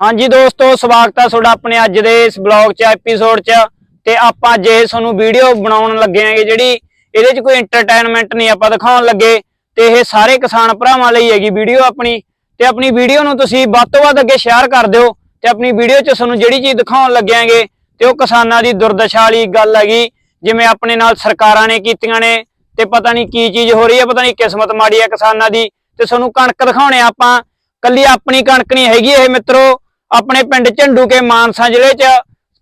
ਹਾਂਜੀ ਦੋਸਤੋ, ਸਵਾਗਤ ਹੈ ਤੁਹਾਡਾ ਆਪਣੇ ਅੱਜ ਦੇ ਇਸ ਬਲੌਗ 'ਚ ਐਪੀਸੋਡ 'ਚ। ਤੇ ਆਪਾਂ ਜੇ ਤੁਹਾਨੂੰ ਵੀਡੀਓ ਬਣਾਉਣ ਲੱਗੇ ਆਂਗੇ ਜਿਹੜੀ ਇਹਦੇ 'ਚ ਕੋਈ ਐਂਟਰਟੇਨਮੈਂਟ ਨਹੀਂ ਆਪਾਂ ਦਿਖਾਉਣ ਲੱਗੇ। ਤੇ ਇਹ ਸਾਰੇ ਕਿਸਾਨ ਭਰਾਵਾਂ ਲਈ ਹੈਗੀ ਵੀਡੀਓ ਆਪਣੀ। ਤੇ ਆਪਣੀ ਵੀਡੀਓ ਨੂੰ ਤੁਸੀਂ ਵੱਧ ਤੋਂ ਵੱਧ ਅੱਗੇ ਸ਼ੇਅਰ ਕਰ ਦਿਓ। ਤੇ ਆਪਣੀ ਵੀਡੀਓ 'ਚ ਤੁਹਾਨੂੰ ਜਿਹੜੀ ਚੀਜ਼ ਦਿਖਾਉਣ ਲੱਗਿਆਂਗੇ ਤੇ ਉਹ ਕਿਸਾਨਾਂ ਦੀ ਦੁਰਦਸ਼ਾ ਵਾਲੀ ਗੱਲ ਹੈਗੀ, ਜਿਵੇਂ ਆਪਣੇ ਨਾਲ ਸਰਕਾਰਾਂ ਨੇ ਕੀਤੀਆਂ ਨੇ। ਤੇ ਪਤਾ ਨਹੀਂ ਕੀ ਚੀਜ਼ ਹੋ ਰਹੀ ਹੈ, ਪਤਾ ਨਹੀਂ ਕਿਸਮਤ ਮਾੜੀ ਹੈ ਕਿਸਾਨਾਂ ਦੀ। ਤੇ ਤੁਹਾਨੂੰ ਕਣਕ ਦਿਖਾਉਣੇ ਆ ਆਪਾਂ। ਕੱਲੀ ਆਪਣੀ ਕਣਕ ਨਹੀਂ ਹੈਗੀ ਇਹ ਮਿੱਤਰੋ। ਆਪਣੇ ਪਿੰਡ ਝੰਡੂ ਕੇ ਮਾਨਸਾ ਜ਼ਿਲ੍ਹੇ 'ਚ,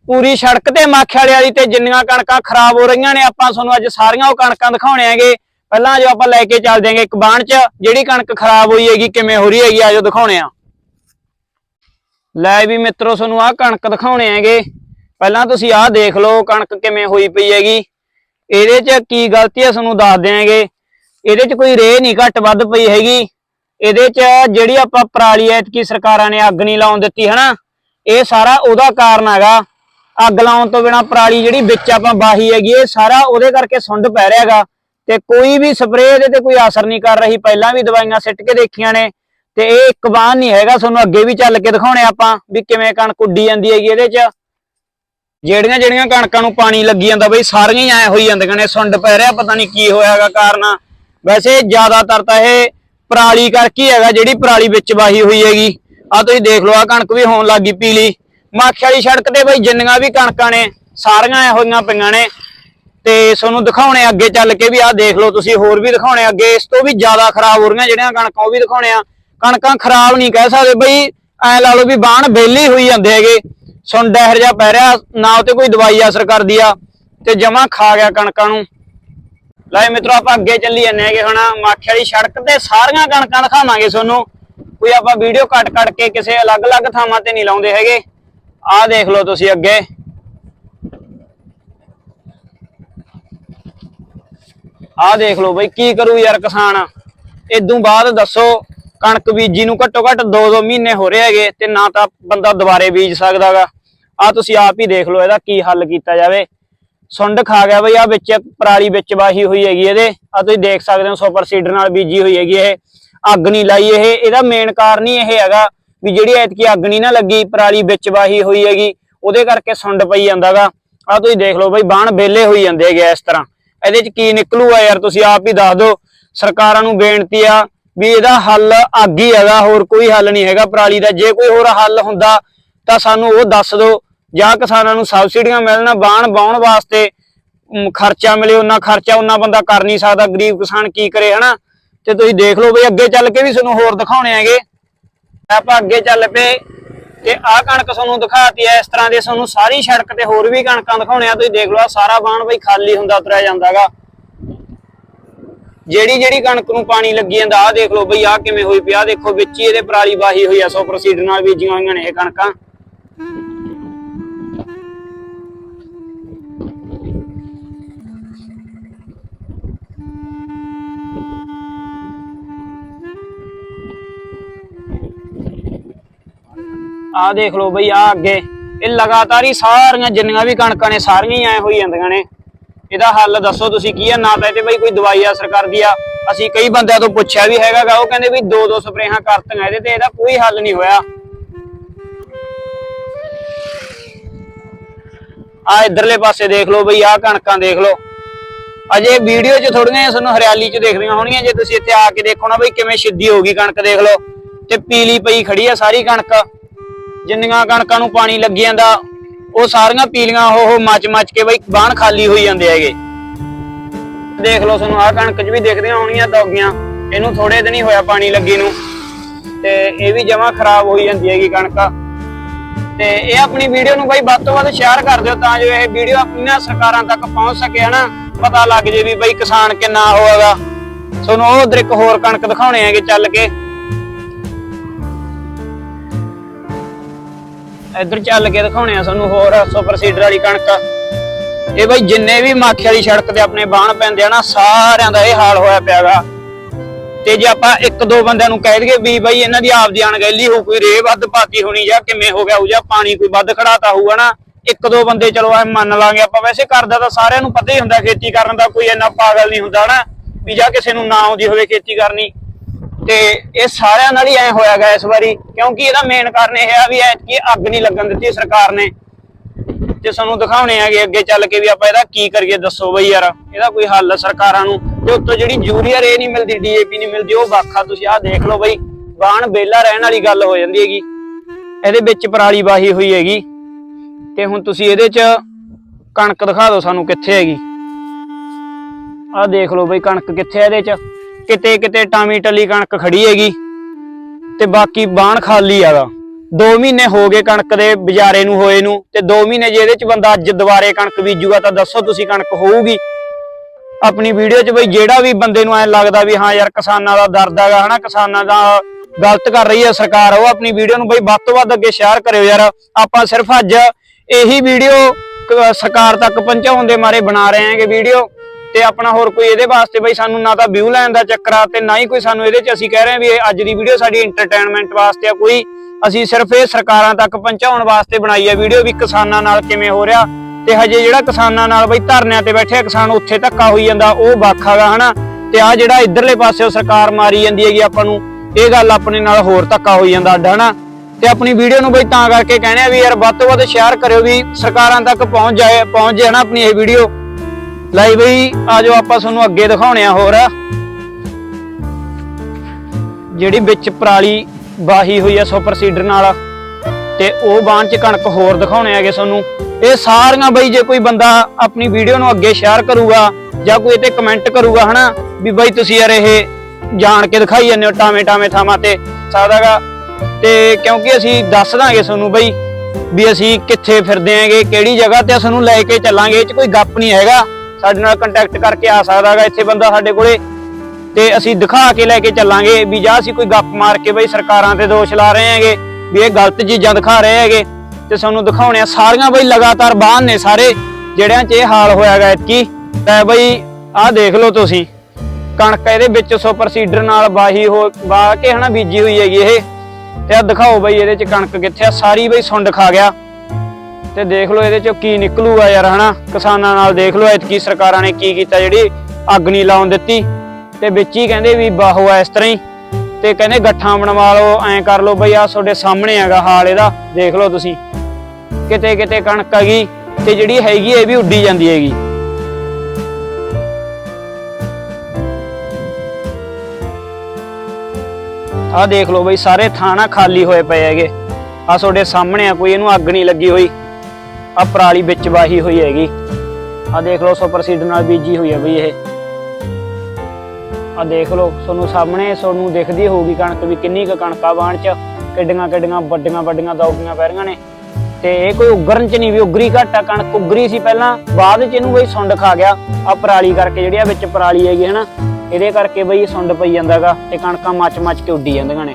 ਪੂਰੀ ਸੜਕ ਤੇ ਮਾਖਿਆਲੇ ਵਾਲੀ ਤੇ ਜਿੰਨੀਆਂ ਕਣਕਾਂ ਖਰਾਬ ਹੋ ਰਹੀਆਂ ਨੇ, ਆਪਾਂ ਤੁਹਾਨੂੰ ਅੱਜ ਸਾਰੀਆਂ ਉਹ ਕਣਕਾਂ ਦਿਖਾਉਣੇ ਹੈਗੇ। ਪਹਿਲਾਂ ਜੋ ਆਪਾਂ ਲੈ ਕੇ ਚੱਲਦੇ ਦਿਆਂਗੇ ਇੱਕ ਬਾਣ 'ਚ, ਜਿਹੜੀ ਕਣਕ ਖਰਾਬ ਹੋਈ ਹੈਗੀ, ਕਿਵੇਂ ਹੋ ਰਹੀ ਹੈਗੀ, ਆਜੋ ਦਿਖਾਉਣੇ ਆ। ਲੈ ਵੀ ਮਿੱਤਰੋ, ਤੁਹਾਨੂੰ ਆਹ ਕਣਕ ਦਿਖਾਉਣੇ ਹੈਗੇ। ਪਹਿਲਾਂ ਤੁਸੀਂ ਆਹ ਦੇਖ ਲਓ ਕਣਕ ਕਿਵੇਂ ਹੋਈ ਪਈ ਹੈਗੀ। ਇਹਦੇ 'ਚ ਕੀ ਗਲਤੀ ਹੈ ਤੁਹਾਨੂੰ ਦੱਸ ਦਿਆਂਗੇ। ਇਹਦੇ 'ਚ ਕੋਈ ਰੇਹ ਨਹੀਂ ਘੱਟ ਵੱਧ ਪਈ ਹੈਗੀ। ਇਹਦੇ 'ਚ ਜਿਹੜੀ ਆਪਾਂ ਪਰਾਲੀ ਐਤਕੀ ਸਰਕਾਰਾਂ ਨੇ ਅੱਗ ਨਹੀਂ ਲਾਉਣ ਦਿੱਤੀ, ਹਨਾ? ਇਹ ਸਾਰਾ ਉਹਦਾ ਕਾਰਨ ਹੈਗਾ। ਅੱਗ ਲਾਉਣ ਤੋਂ ਬਿਨਾ ਪਰਾਲੀ ਜਿਹੜੀ ਵਿੱਚ ਆਪਾਂ ਬਾਹੀ ਹੈਗੀ, ਇਹ ਸਾਰਾ ਉਹਦੇ ਕਰਕੇ ਸੁੰਡ ਪੈ ਰਿਹਾ ਤੇ ਕੋਈ ਵੀ ਸਪਰੇਅ ਇਹਦੇ ਤੇ ਕੋਈ ਅਸਰ ਨਹੀਂ ਕਰ ਰਹੀ। ਪਹਿਲਾਂ ਵੀ ਦਵਾਈਆਂ ਸਿੱਟ ਕੇ ਦੇਖੀਆਂ ਨੇ, ਤੇ ਇਹ ਇੱਕ ਬਾਣ ਨਹੀਂ ਹੈਗਾ। ਤੁਹਾਨੂੰ ਅੱਗੇ ਵੀ ਚੱਲ ਕੇ ਦਿਖਾਉਣੇ ਆਪਾਂ ਵੀ ਕਿਵੇਂ ਕਣਕ ਉੱਡੀ ਜਾਂਦੀ ਹੈਗੀ ਇਹਦੇ 'ਚ। ਜਿਹੜੀਆਂ ਜਿਹੜੀਆਂ ਕਣਕਾਂ ਨੂੰ ਪਾਣੀ ਲੱਗੀ ਜਾਂਦਾ, ਬਈ ਸਾਰੀਆਂ ਹੀ ਐ ਹੋਈ ਜਾਂਦੀਆਂ ਨੇ, ਸੁੰਡ ਪੈ ਰਿਹਾ, ਪਤਾ ਨਹੀਂ ਕੀ ਹੋਇਆਗਾ ਕਾਰਨ। ਵੈਸੇ ਜ਼ਿਆਦਾਤਰ ਤਾਂ ਇਹ ਪਰਾਲੀ ਕਰਕੇ ਹੀ ਹੈਗਾ, ਜਿਹੜੀ ਪਰਾਲੀ ਵਿੱਚ ਵਾਹੀ ਹੋਈ ਹੈਗੀ। ਆ ਤੁਸੀਂ ਦੇਖ ਲਓ ਆ ਕਣਕ ਵੀ ਹੋਣ ਲੱਗੀ ਪੀਲੀ। ਮਾਖੇ ਵਾਲੀ ਸੜਕ ਤੇ ਬਈ ਜਿੰਨੀਆਂ ਵੀ ਕਣਕਾਂ ਨੇ, ਸਾਰੀਆਂ ਹੋਈਆਂ ਪਈਆਂ ਨੇ। ਤੇ ਤੁਹਾਨੂੰ ਦਿਖਾਉਣੇ ਅੱਗੇ ਚੱਲ ਕੇ ਵੀ, ਆਹ ਦੇਖ ਲਓ ਤੁਸੀਂ, ਹੋਰ ਵੀ ਦਿਖਾਉਣੇ ਅੱਗੇ। ਇਸ ਤੋਂ ਵੀ ਜ਼ਿਆਦਾ ਖਰਾਬ ਹੋ ਰਹੀਆਂ ਜਿਹੜੀਆਂ ਕਣਕਾਂ, ਉਹ ਵੀ ਦਿਖਾਉਣੇ ਆ। ਕਣਕਾਂ ਖਰਾਬ ਨਹੀਂ ਕਹਿ ਸਕਦੇ ਬਈ, ਐ ਲਾ ਲਓ ਵੀ ਬਾਣ ਬੇਲੀ ਹੋਈ ਜਾਂਦੇ ਹੈਗੇ। ਸੁੰਡ ਡਹਿਰ ਜਿਹਾ ਪੈ ਰਿਹਾ, ਨਾ ਉਤੇ ਕੋਈ ਦਵਾਈ ਅਸਰ ਕਰਦੀ ਆ। ਤੇ ਜਮਾ ਖਾ ਗਿਆ ਕਣਕਾਂ ਨੂੰ। ਲੈ ਮਿੱਤਰੋ, ਆਪਾਂ ਅੱਗੇ ਚੱਲੀ ਜਾਂਦੇ ਹੈਗੇ ਹੁਣ। ਮਾਖੇ ਵਾਲੀ ਸੜਕ ਤੇ ਸਾਰੀਆਂ ਕਣਕਾਂ ਦਿਖਾਵਾਂਗੇ ਤੁਹਾਨੂੰ। ਕੋਈ ਆਪਾਂ ਵੀਡੀਓ ਕੱਟ ਕੱਟ ਕੇ ਕਿਸੇ ਅਲੱਗ-ਅਲੱਗ ਥਾਵਾਂ ਤੇ ਨਹੀਂ ਲਾਉਂਦੇ ਹੈਗੇ। ਆਹ ਦੇਖ ਲਓ ਤੁਸੀਂ ਅੱਗੇ। ਆਹ ਦੇਖ ਲਓ ਬਈ, ਕੀ ਕਰੂ ਯਾਰ ਕਿਸਾਨ। ਇਦੋਂ ਬਾਅਦ ਦੱਸੋ, ਕਣਕ ਬੀਜੀ ਨੂੰ ਘੱਟੋ ਘੱਟ 2-2 ਮਹੀਨੇ ਹੋ ਰਹੇ ਹੈਗੇ ਤੇ ਨਾ ਤਾਂ ਬੰਦਾ ਦੁਬਾਰੇ ਬੀਜ ਸਕਦਾਗਾ। ਆ ਤੁਸੀਂ ਆਪ ਹੀ ਦੇਖ ਲਓ ਇਹਦਾ ਕੀ ਹੱਲ ਕੀਤਾ ਜਾਵੇ। ਸੁੰਡ ਖਾ ਗਿਆ ਬਈ ਆ ਵਿੱਚ ਪਰਾਲੀ ਵਿੱਚ ਵਾਹੀ ਹੋਈ ਹੈਗੀ ਇਹਦੇ। ਆ ਤੁਸੀਂ ਦੇਖ ਸਕਦੇ ਹੋ, ਸੁਪਰ ਸੀਡਰ ਨਾਲ ਬੀਜੀ ਹੋਈ ਹੈਗੀ ਇਹ। ਅੱਗ ਨਹੀਂ ਲਾਈ ਇਹ, ਇਹਦਾ ਮੇਨ ਕਾਰਨ ਹੀ ਇਹ ਹੈਗਾ ਵੀ ਜਿਹੜੀ ਐਤਕੀ ਅੱਗ ਨਹੀਂ ਨਾ ਲੱਗੀ, ਪਰਾਲੀ ਵਿੱਚ ਵਾਹੀ ਹੋਈ ਹੈਗੀ, ਉਹਦੇ ਕਰਕੇ ਸੁੰਡ ਪਈ ਜਾਂਦਾਗਾ। ਆ ਤੁਸੀਂ ਦੇਖ ਲਓ ਬਈ, ਬਾਣ ਬੇਲੇ ਹੋਈ ਜਾਂਦੇ ਹੈਗੇ ਇਸ ਤਰ੍ਹਾਂ। ਇਹਦੇ ਚ ਕੀ ਨਿਕਲੂਗਾ ਯਾਰ, ਤੁਸੀਂ ਆਪ ਹੀ ਦੱਸ ਦਿਓ। ਸਰਕਾਰਾਂ ਨੂੰ ਬੇਨਤੀ ਆ ਵੀ ਇਹਦਾ ਹੱਲ ਅੱਗ ਹੀ ਹੈਗਾ, ਹੋਰ ਕੋਈ ਹੱਲ ਨਹੀਂ ਹੈਗਾ। ਪਰਾਲੀ ਦਾ ਜੇ ਕੋਈ ਹੋਰ ਹੱਲ ਹੁੰਦਾ ਤਾਂ ਸਾਨੂੰ ਉਹ ਦੱਸ ਦਿਓ ਜਾਂ ਕਿਸਾਨਾਂ ਨੂੰ ਸਬਸਿਡੀਆਂ ਮਿਲਣ ਬਾਣ ਬਾਉਣ ਵਾਸਤੇ ਖਰਚਾ ਮਿਲੇ, ਉਹਨਾਂ ਖਰਚਾ ਉਹਨਾਂ ਬੰਦਾ ਕਰ ਨਹੀਂ ਸਕਦਾ, ਗਰੀਬ ਕਿਸਾਨ ਕੀ ਕਰੇ, ਹਨਾ? ਤੇ ਤੁਸੀਂ ਦੇਖ ਲਓ ਬਈ ਅੱਗੇ ਚੱਲ ਕੇ ਵੀ ਤੁਹਾਨੂੰ ਹੋਰ ਦਿਖਾਉਣੇ ਹੈਗੇ। ਆਪਾਂ ਅੱਗੇ ਚੱਲ ਪਏ, ਤੇ ਆਹ ਕਣਕ ਤੁਹਾਨੂੰ ਦਿਖਾਤੀ ਐ ਇਸ ਤਰ੍ਹਾਂ ਦੇ ਤੁਹਾਨੂੰ ਸਾਰੀ ਸੜਕ ਤੇ ਹੋਰ ਵੀ ਕਣਕਾਂ ਦਿਖਾਉਣੇ ਆ। ਤੁਸੀਂ ਦੇਖ ਲਓ ਸਾਰਾ ਬਾਣ ਬਈ ਖਾਲੀ ਹੁੰਦਾ, ਤੁਰਿਆ ਜਾਂਦਾਗਾ। ਜਿਹੜੀ ਜਿਹੜੀ ਕਣਕ ਨੂੰ ਪਾਣੀ ਲੱਗੀ ਜਾਂਦਾ, ਆਹ ਦੇਖ ਲਓ ਬਈ, ਆਹ ਕਿਵੇਂ ਹੋਈ ਪਿਆ ਦੇਖੋ, ਵਿੱਚ ਹੀ ਇਹਦੇ ਪਰਾਲੀ ਬਾਹੀ ਹੋਈ ਆ, ਸੋ ਪ੍ਰੋਸੀਡਰ ਨਾਲ ਬੀਜੀਆਂ ਹੋਈਆਂ ਨੇ ਇਹ ਕਣਕਾਂ। ਆਹ ਦੇਖ ਲਓ ਬਈ ਆਹ ਅੱਗੇ। ਇਹ ਲਗਾਤਾਰ ਹੀ ਸਾਰੀਆਂ ਜਿੰਨੀਆਂ ਵੀ ਕਣਕਾਂ ਨੇ, ਸਾਰੀਆਂ ਹੀ ਐ ਹੋਈ ਜਾਂਦੀਆਂ ਨੇ। ਇਹਦਾ ਹੱਲ ਦੱਸੋ ਤੁਸੀਂ, ਕੀ ਆ? ਨਾ ਤਾਂ ਇਹਦੇ ਬਈ ਕੋਈ ਦਵਾਈ ਅਸਰ ਕਰਦੀ ਆ। ਅਸੀਂ ਕਈ ਬੰਦਿਆਂ ਤੋਂ ਪੁੱਛਿਆ ਵੀ ਹੈਗਾਗਾ, ਉਹ ਕਹਿੰਦੇ ਵੀ ਦੋ ਦੋ ਸਪਰੇਹਾਂ ਕਰਤੀਆਂ ਇਹਦੇ ਤੇ, ਇਹਦਾ ਕੋਈ ਹੱਲ ਨਹੀਂ ਹੋਇਆ। ਆ ਇਧਰਲੇ ਪਾਸੇ ਦੇਖ ਲਓ ਬਈ ਆਹ ਕਣਕਾਂ ਦੇਖ ਲਓ। ਅਜੇ ਵੀਡੀਓ 'ਚ ਥੋੜੀਆਂ ਤੁਹਾਨੂੰ ਹਰਿਆਲੀ 'ਚ ਦੇਖਦੀਆਂ ਰਹੀਆਂ ਹੋਣਗੀਆਂ, ਜੇ ਤੁਸੀਂ ਇੱਥੇ ਆ ਕੇ ਦੇਖੋ ਨਾ ਬਈ, ਕਿਵੇਂ ਸਿੱਧੀ ਹੋ ਗਈ ਕਣਕ ਦੇਖ ਲਓ। ਤੇ ਪੀਲੀ ਪਈ ਖੜੀ ਆ ਸਾਰੀ ਕਣਕ। ਜਿੰਨੀਆਂ ਕਣਕਾਂ ਨੂੰ ਪਾਣੀ ਲੱਗੀ ਜਾਂਦਾ, ਉਹ ਸਾਰੀਆਂ ਪੀਲੀਆਂ ਹੋ ਹੋ ਮੱਚ ਮੱਚ ਕੇ ਬਈ ਬਾਣ ਖਾਲੀ ਹੋਈ ਜਾਂਦੇ ਹੈਗੇ। ਦੇਖ ਲਓ ਤੁਹਾਨੂੰ ਆਹ ਕਣਕ 'ਚ ਵੀ ਦਿਖਦੀਆਂ ਹੋਣੀਆਂ ਦੌਗੀਆਂ, ਇਹਨੂੰ ਥੋੜੇ ਦਿਨ ਹੀ ਹੋਇਆ ਪਾਣੀ ਲੱਗੀ ਨੂੰ। ਤੇ ਇਹ ਵੀ ਜਮਾ ਖਰਾਬ ਹੋਈ ਜਾਂਦੀ ਹੈਗੀ ਕਣਕ। ਤੇ ਇਹ ਆਪਣੀ ਵੀਡੀਓ ਨੂੰ ਬਾਈ ਵੱਧ ਤੋਂ ਵੱਧ ਸ਼ੇਅਰ ਕਰ ਦਿਓ ਤਾਂ ਜੋ ਇਹ ਵੀਡੀਓ ਆਪਣੀਆਂ ਸਰਕਾਰਾਂ ਤੱਕ ਪਹੁੰਚ ਸਕੇ, ਹਨਾ? ਪਤਾ ਲੱਗ ਜੇ ਵੀ ਬਾਈ ਕਿਸਾਨ ਕਿੰਨਾ ਹੋਵੇਗਾ ਤੁਹਾਨੂੰ ਉਹ ਉਧਰ ਇੱਕ ਹੋਰ ਕਣਕ ਦਿਖਾਉਣੇ ਹੈਗੇ ਚੱਲ ਕੇ। ਇੱਧਰ ਚੱਲ ਕੇ ਦਿਖਾਉਣੇ ਆ ਤੁਹਾਨੂੰ ਹੋਰ ਸੁਪਰ ਸੀਡਰ ਵਾਲੀ ਕਣਕ ਇਹ ਬਈ ਜਿੰਨੇ ਵੀ ਮਾਖੇ ਵਾਲੀ ਸੜਕ ਤੇ ਆਪਣੇ ਬਾਣ ਪੈਂਦੇ ਆ ਨਾ, ਸਾਰਿਆਂ ਦਾ ਇਹ ਹਾਲ ਹੋਇਆ ਪਿਆਗਾ। ਤੇ ਜੇ ਆਪਾਂ ਇੱਕ ਦੋ ਬੰਦਿਆਂ ਨੂੰ ਕਹਿ ਦਈਏ ਵੀ ਬਈ ਇਹਨਾਂ ਦੀ ਆਪ ਦੀ ਅਣਗਹਿਲੀ ਹੋ ਕੋਈ ਰੇਹ ਵੱਧ ਪਾਤੀ ਹੋਣੀ ਜਾਂ ਕਿਵੇਂ ਹੋ ਗਿਆ ਉਹ ਜਾਂ ਪਾਣੀ ਕੋਈ ਵੱਧ ਖੜਾਤਾ ਹੋਊਗਾ ਨਾ, ਇੱਕ ਦੋ ਬੰਦੇ ਚਲੋ ਐ ਮੰਨ ਲਾਂਗੇ ਆਪਾਂ। ਵੈਸੇ ਕਰਦਾ ਤਾਂ ਸਾਰਿਆਂ ਨੂੰ ਪਤਾ ਹੀ ਹੁੰਦਾ ਖੇਤੀ ਕਰਨ ਦਾ, ਕੋਈ ਇੰਨਾ ਪਾਗਲ ਨਹੀਂ ਹੁੰਦਾ ਨਾ, ਵੀ ਜਾਂ ਕਿਸੇ ਨੂੰ ਨਾ ਆਉਂਦੀ ਹੋਵੇ ਖੇਤੀ ਕਰਨੀ। ਤੇ ਇਹ ਸਾਰਿਆਂ ਨਾਲ ਹੀ ਐ ਹੋਇਆ ਗਿਆ ਇਸ ਵਾਰੀ, ਕਿਉਂਕਿ ਇਹਦਾ ਮੇਨ ਕਾਰਨ ਇਹ ਆ ਵੀ ਐਤਕੀ ਅੱਗ ਨਹੀਂ ਲੱਗਣ ਦਿੱਤੀ ਸਰਕਾਰ ਨੇ। ਤੇ ਸਾਨੂੰ ਦਿਖਾਉਣੇ ਆਗੇ ਅੱਗੇ ਚੱਲ ਕੇ ਵੀ ਆਪਾਂ ਇਹਦਾ ਕੀ ਕਰੀਏ, ਦੱਸੋ ਬਈ ਯਾਰ। ਇਹਦਾ ਕੋਈ ਹੱਲ ਸਰਕਾਰਾਂ ਨੂੰ ਤੇ ਉੱਤੋਂ ਜਿਹੜੀ ਯੂਰੀਆ ਰੇ ਨਹੀਂ ਮਿਲਦੀ, ਡੀਏਪੀ ਨਹੀਂ ਮਿਲਦੀ, ਉਹ ਬਾਖਾ ਤੁਸੀਂ ਆਹ ਦੇਖ ਲਓ ਬਈ ਬਾਣ ਬੇਲਾ ਰਹਿਣ ਵਾਲੀ ਗੱਲ ਹੋ ਜਾਂਦੀ ਹੈਗੀ। ਇਹਦੇ ਵਿੱਚ ਪਰਾਲੀ ਵਾਹੀ ਹੋਈ ਹੈਗੀ। ਤੇ ਹੁਣ ਤੁਸੀਂ ਇਹਦੇ 'ਚ ਕਣਕ ਦਿਖਾ ਦਿਓ ਸਾਨੂੰ ਕਿੱਥੇ ਹੈਗੀ। ਆਹ ਦੇਖ ਲਓ ਬਈ ਕਣਕ ਕਿੱਥੇ ਹੈ ਇਹਦੇ 'ਚ। ਕਿਤੇ ਕਿਤੇ ਟਾਮੀ ਟਲੀ ਕਣਕ ਖੜੀ ਹੈਗੀ ਤੇ ਬਾਕੀ ਬਾਣ ਖਾਲੀ ਹੈਗਾ 2 ਮਹੀਨੇ ਹੋ ਗਏ ਕਣਕ ਦੇ ਬਜਾਰੇ ਨੂੰ ਹੋਏ ਨੂੰ ਤੇ 2 ਮਹੀਨੇ ਜੇ ਇਹਦੇ 'ਚ ਬੰਦਾ ਅੱਜ ਦੁਬਾਰੇ ਕਣਕ ਬੀਜੂਗਾ ਤਾਂ ਦੱਸੋ ਤੁਸੀਂ ਕਣਕ ਹੋਊਗੀ। ਆਪਣੀ ਵੀਡੀਓ 'ਚ ਬਈ ਜਿਹੜਾ ਵੀ ਬੰਦੇ ਨੂੰ ਐ ਲੱਗਦਾ ਵੀ ਹਾਂ ਯਾਰ ਕਿਸਾਨਾਂ ਦਾ ਦਰਦ ਹੈਗਾ ਹਨਾ, ਕਿਸਾਨਾਂ ਦਾ ਗਲਤ ਕਰ ਰਹੀ ਹੈ ਸਰਕਾਰ, ਉਹ ਆਪਣੀ ਵੀਡੀਓ ਨੂੰ ਬਈ ਵੱਧ ਤੋਂ ਵੱਧ ਅੱਗੇ ਸ਼ੇਅਰ ਕਰਿਓ ਯਾਰ। ਆਪਾਂ ਸਿਰਫ ਅੱਜ ਇਹੀ ਵੀਡੀਓ ਸਰਕਾਰ ਤੱਕ ਪਹੁੰਚਾਉਣ ਦੇ ਮਾਰੇ ਬਣਾ ਰਹੇ ਹਾਂਗੇ ਵੀਡੀਓ। ਤੇ ਆਪਣਾ ਹੋਰ ਕੋਈ ਇਹਦੇ ਵਾਸਤੇ ਬਈ ਸਾਨੂੰ ਨਾ ਤਾਂ ਵਿਊ ਲੈਣ ਦਾ ਚੱਕਰ ਆ ਤੇ ਨਾ ਹੀ ਕੋਈ ਸਾਨੂੰ ਇਹਦੇ 'ਚ ਅਸੀਂ ਕਹਿ ਰਹੇ ਹਾਂ ਵੀ ਇਹ ਅੱਜ ਦੀ ਵੀਡੀਓ ਸਾਡੀ ਐਂਟਰਟੇਨਮੈਂਟ ਵਾਸਤੇ ਆ। ਕੋਈ ਅਸੀਂ ਸਿਰਫ ਇਹ ਸਰਕਾਰਾਂ ਤੱਕ ਪਹੁੰਚਾਉਣ ਵਾਸਤੇ ਬਣਾਈ ਹੈ ਵੀਡੀਓ ਵੀ ਕਿਸਾਨਾਂ ਨਾਲ ਕਿਵੇਂ ਹੋ ਰਿਹਾ ਤੇ ਹਜੇ ਜਿਹੜਾ ਕਿਸਾਨਾਂ ਨਾਲ ਬਈ ਧਰਨਿਆਂ ਤੇ ਬੈਠੇ ਕਿਸਾਨ ਉੱਥੇ ਧੱਕਾ ਹੋਈ ਜਾਂਦਾ, ਉਹ ਬਾਖਾਗਾ ਹਨਾ? ਤੇ ਆ ਜਿਹੜਾ ਇਧਰਲੇ ਪਾਸੇ ਸਰਕਾਰ ਮਾਰੀ ਜਾਂਦੀ ਹੈਗੀ ਆਪਾਂ ਨੂੰ, ਇਹ ਗੱਲ ਆਪਣੇ ਨਾਲ ਹੋਰ ਧੱਕਾ ਹੋਈ ਜਾਂਦਾ ਅੱਡ, ਹਨਾ? ਤੇ ਆਪਣੀ ਵੀਡੀਓ ਨੂੰ ਬਈ ਤਾਂ ਕਰਕੇ ਕਹਿੰਦੇ ਆ ਵੀ ਯਾਰ ਵੱਧ ਤੋਂ ਵੱਧ ਸ਼ੇਅਰ ਕਰਿਓ ਵੀ ਸਰਕਾਰਾਂ ਤੱਕ ਪਹੁੰਚ ਜਾਏ ਪਹੁੰਚ ਜਾਏ ਨਾ ਆਪਣੀ ਇਹ ਵੀਡੀਓ ਲਾਈ ਬਈ, ਆਜੋ ਆਪਾਂ ਤੁਹਾਨੂੰ ਅੱਗੇ ਦਿਖਾਉਣੇ ਆ ਹੋਰ। ਜਿਹੜੀ ਵਿੱਚ ਪਰਾਲੀ ਵਾਹੀ ਹੋਈ ਆ ਸੁਪਰ ਸੀਡਰ ਨਾਲ, ਤੇ ਉਹ ਬਾਣ ਚ ਕਣਕ ਹੋਰ ਦਿਖਾਉਣੇ ਹੈਗੇ ਤੁਹਾਨੂੰ। ਇਹ ਸਾਰੀਆਂ ਬਈ, ਜੇ ਕੋਈ ਬੰਦਾ ਆਪਣੀ ਵੀਡੀਓ ਨੂੰ ਅੱਗੇ ਸ਼ੇਅਰ ਕਰੂਗਾ, ਜਾਂ ਕੋਈ ਤੇ ਕਮੈਂਟ ਕਰੂਗਾ, ਹਨਾ, ਵੀ ਬਈ ਤੁਸੀਂ ਯਾਰ ਇਹ ਜਾਣ ਕੇ ਦਿਖਾਈ ਜਾਂਦੇ ਹੋ ਟਾਵੇਂ ਟਾਵੇਂ ਥਾਵਾਂ ਤੇ ਸਕਦਾਗਾ ਤੇ ਕਿਉਂਕਿ ਅਸੀਂ ਦੱਸ ਦਾਂਗੇ ਤੁਹਾਨੂੰ ਬਈ, ਵੀ ਅਸੀਂ ਕਿੱਥੇ ਫਿਰਦੇ ਆਂਗੇ ਕਿਹੜੀ ਜਗ੍ਹਾ ਤੇ ਤੁਹਾਨੂੰ ਲੈ ਕੇ ਚੱਲਾਂਗੇ, ਇਹ ਚ ਕੋਈ ਗੱਪ ਨਹੀਂ ਹੈਗਾ। ਸਾਡੇ ਨਾਲ ਕੰਟੈਕਟ ਕਰਕੇ ਆ ਸਕਦਾ ਸਕਦਾਗਾ ਇੱਥੇ ਬੰਦਾ ਸਾਡੇ ਕੋਲੇ। ਤੇ ਅਸੀਂ ਦਿਖਾ ਕੇ ਲੈ ਕੇ ਚੱਲਾਂਗੇ ਵੀ ਜਾਂ ਅਸੀਂ ਕੋਈ ਗੱਪ ਮਾਰ ਕੇ ਬਈ ਸਰਕਾਰਾਂ ਤੇ ਦੋਸ਼ ਲਾ ਰਹੇ ਹੈਗੇ, ਵੀ ਇਹ ਗਲਤ ਚੀਜ਼ਾਂ ਦਿਖਾ ਰਹੇ ਹੈਗੇ। ਤੇ ਸਾਨੂੰ ਦਿਖਾਉਣੇ ਆ, ਸਾਰੀਆਂ ਬਈ ਲਗਾਤਾਰ ਬਾਹਨ ਨੇ ਸਾਰੇ, ਜਿਹੜਿਆਂ 'ਚ ਇਹ ਹਾਲ ਹੋਇਆ ਹੋਇਆਗਾ ਇਤਕੀ ਤਾਂ ਬਈ ਆਹ ਦੇਖ ਲਓ ਤੁਸੀਂ, ਕਣਕ ਇਹਦੇ ਵਿੱਚ ਸੁਪਰ ਸੀਡਰ ਨਾਲ ਬਾਹੀ ਹੋ ਵਾਹ ਕੇ ਹਨਾ ਬੀਜੀ ਹੋਈ ਹੈਗੀ ਇਹ। ਤੇ ਆ ਦਿਖਾਓ ਬਈ ਇਹਦੇ 'ਚ ਕਣਕ ਕਿੱਥੇ ਆ, ਸਾਰੀ ਬਈ ਸੁੰਡ ਖਾ ਗਿਆ। ਤੇ ਦੇਖ ਲਓ ਇਹਦੇ 'ਚੋਂ ਕੀ ਨਿਕਲੂਗਾ ਯਾਰ, ਹਨਾ? ਕਿਸਾਨਾਂ ਨਾਲ ਦੇਖ ਲਓ ਇਤਕੀ ਸਰਕਾਰਾਂ ਨੇ ਕੀ ਕੀਤਾ ਜਿਹੜੀ ਅੱਗ ਨਹੀਂ ਲਾਉਣ ਦਿੱਤੀ। ਤੇ ਵਿੱਚ ਹੀ ਕਹਿੰਦੇ ਵੀ ਬਾਹੋ ਆ ਇਸ ਤਰ੍ਹਾਂ ਹੀ। ਤੇ ਕਹਿੰਦੇ ਗੱਠਾਂ ਬਣਵਾ ਲਓ, ਐਂ ਕਰ ਲਓ ਬਈ ਆ ਤੁਹਾਡੇ ਸਾਹਮਣੇ ਹੈਗਾ ਹਾਲ ਇਹਦਾ। ਦੇਖ ਲਓ ਤੁਸੀਂ। ਕਿਤੇ ਕਿਤੇ ਕਣਕ ਆ ਗਈ ਤੇ ਜਿਹੜੀ ਹੈਗੀ ਇਹ ਵੀ ਉੱਡੀ ਜਾਂਦੀ ਹੈਗੀ। ਆਹ ਦੇਖ ਲਓ ਬਈ, ਸਾਰੇ ਥਾਣਾ ਖਾਲੀ ਹੋਏ ਪਏ ਹੈਗੇ। ਆ ਤੁਹਾਡੇ ਸਾਹਮਣੇ ਆ, ਕੋਈ ਇਹਨੂੰ ਅੱਗ ਨਹੀਂ ਲੱਗੀ ਹੋਈ। ਆ ਪਰਾਲੀ ਵਿੱਚ ਵਾਹੀ ਹੋਈ ਹੈਗੀ। ਆ ਦੇਖ ਲਓ ਸੁਪਰ ਸੀਡ ਨਾਲ ਬੀਜੀ ਹੋਈ ਹੈ ਬਈ ਇਹ। ਆ ਦੇਖ ਲਓ, ਤੁਹਾਨੂੰ ਸਾਹਮਣੇ ਤੁਹਾਨੂੰ ਦਿਖਦੀ ਹੋਊਗੀ ਕਣਕ ਵੀ ਕਿੰਨੀ ਕੁ ਕਣਕਾ ਬਾਣ ਚ। ਕਿੱਡੀਆਂ ਕਿੱਡੀਆਂ ਵੱਡੀਆਂ ਵੱਡੀਆਂ ਦੌਗੀਆਂ ਪੈ ਰਹੀਆਂ ਨੇ। ਤੇ ਇਹ ਕੋਈ ਉਗਰਨ ਚ ਨਹੀਂ ਵੀ ਉਗਰੀ ਘੱਟ ਆ, ਕਣਕ ਉਗਰੀ ਸੀ ਪਹਿਲਾਂ, ਬਾਅਦ ਚ ਇਹਨੂੰ ਬਈ ਸੁੰਡ ਖਾ ਗਿਆ। ਆ ਪਰਾਲੀ ਕਰਕੇ ਜਿਹੜੀ ਆ ਵਿੱਚ ਪਰਾਲੀ ਹੈਗੀ ਹਨਾ ਇਹਦੇ ਕਰਕੇ ਬਈ ਸੁੰਡ ਪਈ ਜਾਂਦਾਗਾ ਤੇ ਕਣਕਾਂ ਮੱਚ ਮੱਚ ਕੇ ਉੱਡੀ ਜਾਂਦੀਆਂ ਨੇ।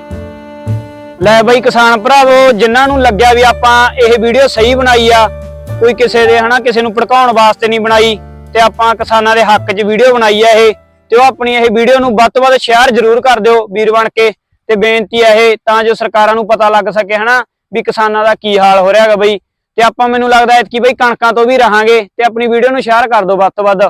ਲੈ ਬਈ ਕਿਸਾਨ ਭਰਾਵੋ, ਜਿਨ੍ਹਾਂ ਨੂੰ ਲੱਗਿਆ ਵੀ ਆਪਾਂ ਇਹ ਵੀਡੀਓ ਸਹੀ ਬਣਾਈ ਆ ਕੋਈ ਕਿਸੇ ਦੇ ਹਨਾ ਕਿਸੇ ਨੂੰ ਭੜਕਾਉਣ ਵਾਸਤੇ ਨਹੀਂ ਬਣਾਈ ਤੇ ਆਪਾਂ ਕਿਸਾਨਾਂ ਦੇ ਹੱਕ 'ਚ ਵੀਡੀਓ ਬਣਾਈ ਆ ਇਹ ਤੇ ਉਹ ਆਪਣੀ ਇਹ ਵੀਡੀਓ ਨੂੰ ਵੱਧ ਤੋਂ ਵੱਧ ਸ਼ੇਅਰ ਜ਼ਰੂਰ ਕਰ ਦਿਓ ਵੀਰ ਬਣ ਕੇ ਤੇ ਬੇਨਤੀ ਆ ਇਹ ਤਾਂ ਜੋ ਸਰਕਾਰਾਂ ਨੂੰ ਪਤਾ ਲੱਗ ਸਕੇ ਹਨਾ ਵੀ ਕਿਸਾਨਾਂ ਦਾ ਕੀ ਹਾਲ ਹੋ ਰਿਹਾ ਹੈਗਾ ਬਈ ਤੇ ਆਪਾਂ ਮੈਨੂੰ ਲੱਗਦਾ ਐਤਕੀ ਬਈ ਕਣਕਾਂ ਤੋਂ ਵੀ ਰਹਾਂਗੇ ਤੇ ਆਪਣੀ ਵੀਡੀਓ ਨੂੰ ਸ਼ੇਅਰ ਕਰ ਦਿਓ ਵੱਧ ਤੋਂ ਵੱਧ।